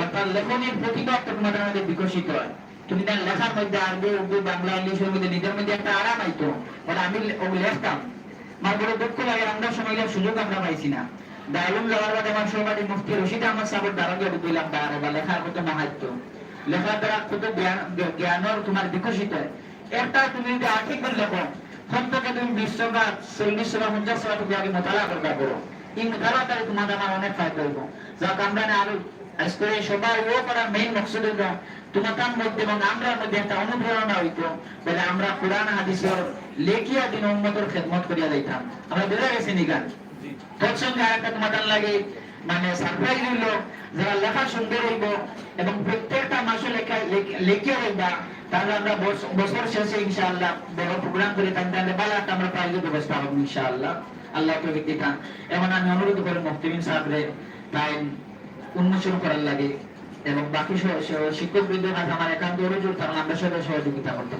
অর্থাৎ লেখনের প্রতিভা তোমাদের মধ্যে বিকশিত হয়। তুমি তার লেখার মধ্যে আরবি, উর্দু, বাংলা ইংলিশের মধ্যে নিজের মধ্যে একটা আরাম আইতো বলে আমি লেখতাম। আমার বড় দুঃখ লাগে, আমরা সময় সুযোগ আমরা পাইছি না। দারুণ যাওয়ার বাদে আমার সহপাঠী মুফতি রশিদ আহমদ বুঝলাম তার বা, লেখার মাহাত্য লেখার দ্বারা কত জ্ঞানের তোমার বিকশিত হয়। একটা তুমি যদি লেখো তুমি চল্লিশ পঞ্চাশ তুমি আগে মোতালা করবা করো মোতালাটাই তোমার আমার অনেক ফায়দা হইব। যাক আমরা না আরও আজকে সবাই ও করার মেইন মকসদ হইল তোমার মধ্যে এবং আমরার মধ্যে একটা অনুপ্রেরণা হইতো বলে আমরা কোরআন হাদিসের লেখিয়া দিন উন্মতর খেদমত করিয়া যাইতাম। আমরা বেড়ে গেছি নিগান তৎসঙ্গে আর একটা তোমাদের লাগে মানে সারপ্রাইজ হইল যারা লেখা সুন্দর হইব এবং প্রত্যেকটা মাসে লেখা লেখিয়া হইবা তাহলে আমরা বছর শেষে ইনশাআল্লাহ বড় প্রোগ্রাম করে তাহলে ভালো একটা আমরা প্রাইজের ব্যবস্থা হবে ইনশাআল্লাহ। আল্লাহ তো দিতাম এখন আমি অনুরোধ করি মুফতিমিন সাহেবরে তাই উন্মোচন করার লাগে এবং বাকি শিক্ষক বৃন্দের কাছে আমার একান্ত অনুরোধ, কারণ আমরা সবাই সহযোগিতা করতে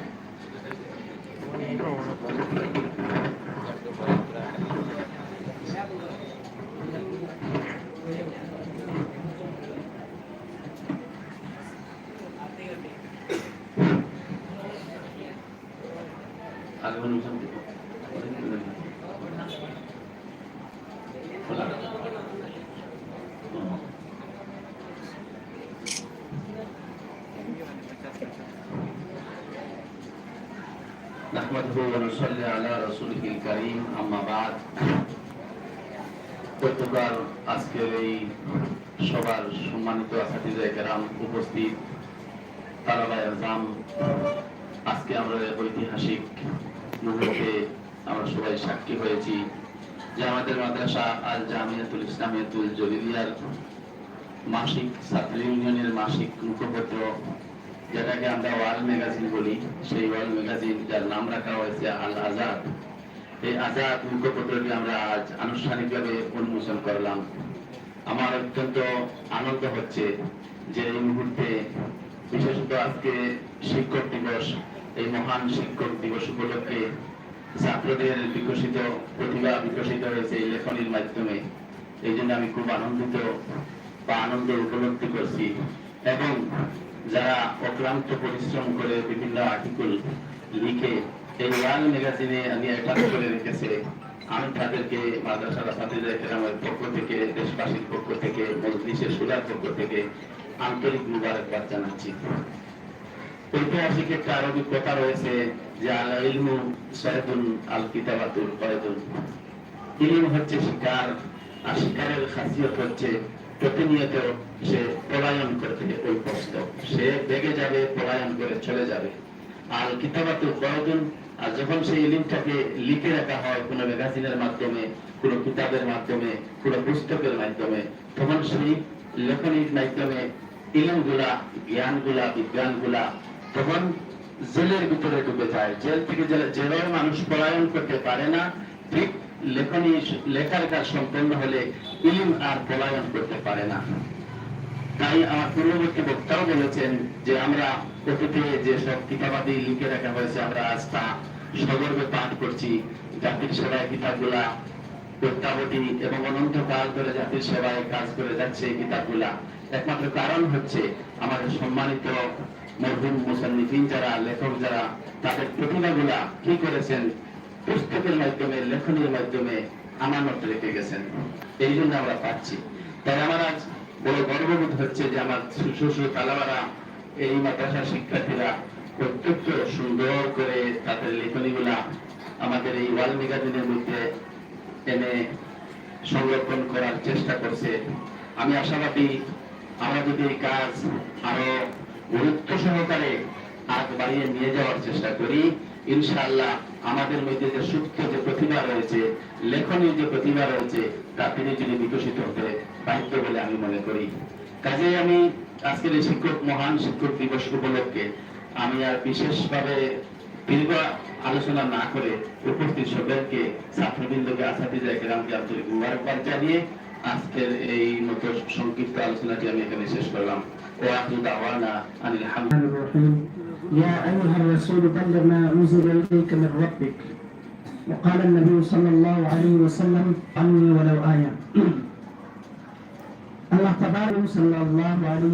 আগে অনুসরণ نحمده ونصلي على رسوله الكريم أما بعد গতকাল আজকের এই সবার সম্মানিত আসাদিজা কেরাম উপস্থিত তারাবাই আজম আজকে আমরা ঐতিহাসিক মুহূর্তে আমরা সবাই সাক্ষী হয়েছি যে আমাদের মাদ্রাসা আল জামিয়াতুল ইসলামিয়াতুল জলিলিয়ার মাসিক ছাত্র ইউনিয়নের মাসিক মুখপত্র যেটাকে আমরা ওয়াল ম্যাগাজিন বলি, সেই ওয়াল ম্যাগাজিন যার নাম রাখা হয়েছে আল আজাদ এই আজাদ মুখপত্রটি আমরা আজ আনুষ্ঠানিকভাবে উন্মোচন করলাম। আমার অত্যন্ত আনন্দ হচ্ছে যে এই মুহূর্তে বিশেষত আজকে শিক্ষক দিবস, এই মহান শিক্ষক দিবস উপলক্ষে ছাত্রদের বিকশিত, প্রতিভা বিকশিত হয়েছে এই লেখনির মাধ্যমে। এই জন্য আমি খুব আনন্দিত বা আনন্দ উপলব্ধি করছি। এবং যারা অক্লান্ত পরিশ্রম করে বিভিন্ন আর্টিকেল লিখে, এই ওয়াল ম্যাগাজিনে আমি অ্যাটাচ করে রেখেছে। আমি তাদেরকে মাদ্রাসার সাথীদের কেরামের পক্ষ থেকে, দেশবাসীর পক্ষ থেকে, মজলিসের সুরার পক্ষ থেকে আন্তরিক মুবারকবাদ জানাচ্ছি। ঐতিহাসিক একটা আরবি কথা রয়েছে যে আল ইলমু সয়দুন আল কিতাবাতুল কয়দুন ইলম হচ্ছে শিকার, আর শিকারের খাসিয়ত হচ্ছে প্রতিনিয়ত সে পলায়ন করতে ওই প্রস্ত সে বেগে যাবে, পলায়ন করে চলে যাবে। আর কিতাবাতুল কয়দুন আর যখন সেই ইলিমটাকে লিখে রাখা হয় কোনো ম্যাগাজিনের মাধ্যমে, কোনো কিতাবের মাধ্যমে, কোনো পুস্তকের মাধ্যমে, তখন সেই লেখনির মাধ্যমে ইলমগুলা, জ্ঞানগুলা, বিজ্ঞানগুলা তখন জেলের ভিতরে ডুবে যায়। জেল থেকে জেলে- জেলের মানুষ পলায়ন করতে পারে না, ঠিক লেখনী লেখার কাজ সম্পন্ন হলে ইলিম আর পলায়ন করতে পারে না। তাই আমার পূর্ববর্তী বক্তাও বলেছেন যে আমরা অতীতে যে সব কিতাবাদি লিখে রাখা হয়েছে, আমরা আজ তা সগর্বে পাঠ করছি। জাতির সেবায় কিতাবগুলা প্রত্যাবধি এবং অনন্তকাল ধরে জাতির সেবায় কাজ করে যাচ্ছে এই কিতাবগুলা। একমাত্র কারণ হচ্ছে আমাদের সম্মানিত মরহুম মুসান্নিফিন যারা, লেখক যারা, তাদের প্রতিভাগুলা কি করেছেন পুস্তকের মাধ্যমে, লেখনের মাধ্যমে আমানত রেখে গেছেন। এই জন্য আমরা পাচ্ছি। তাই আমার আজ বড় গর্ববোধ হচ্ছে যে আমার শ্বশুর তালাবারা এই মাদ্রাসার শিক্ষার্থীরা প্রত্যেক সুন্দর করে তাদের লেখনীগুলা আমাদের এই ওয়াল ম্যাগাজিনের মধ্যে এনে সংরক্ষণ করার চেষ্টা করছে। আমি আশাবাদী, আমরা যদি এই কাজ আরও গুরুত্ব সহকারে আগ বাড়িয়ে নিয়ে যাওয়ার চেষ্টা করি ইনশাআল্লাহ আমাদের মধ্যে যে সুপ্ত যে প্রতিভা রয়েছে, লেখনীয় যে প্রতিভা রয়েছে, তা তিনি যদি বিকশিত হতে বাধ্য বলে আমি মনে করি। কাজে আমি আজকের এই শিক্ষক, মহান শিক্ষক দিবস উপলক্ষে আমি আর বিশেষভাবে দীর্ঘ আলোচনা না করে উপস্থিত সবাইকে ছাত্রবৃন্দকে আসাদিজা গ্রামকে আন্তরিক মুবারকবাদ জানিয়ে আজকের এই মতো সংক্ষিপ্ত আলোচনাটি আমি এখানে শেষ করলাম ও আহমদ আওয়ানা আনিল হামদ الرحمن الرحيم يا أيها الرسول بلغ ما أنزل إليك من ربك وقال النبي صلى الله عليه وسلم عني ولو آية الله تبارك صلى الله عليه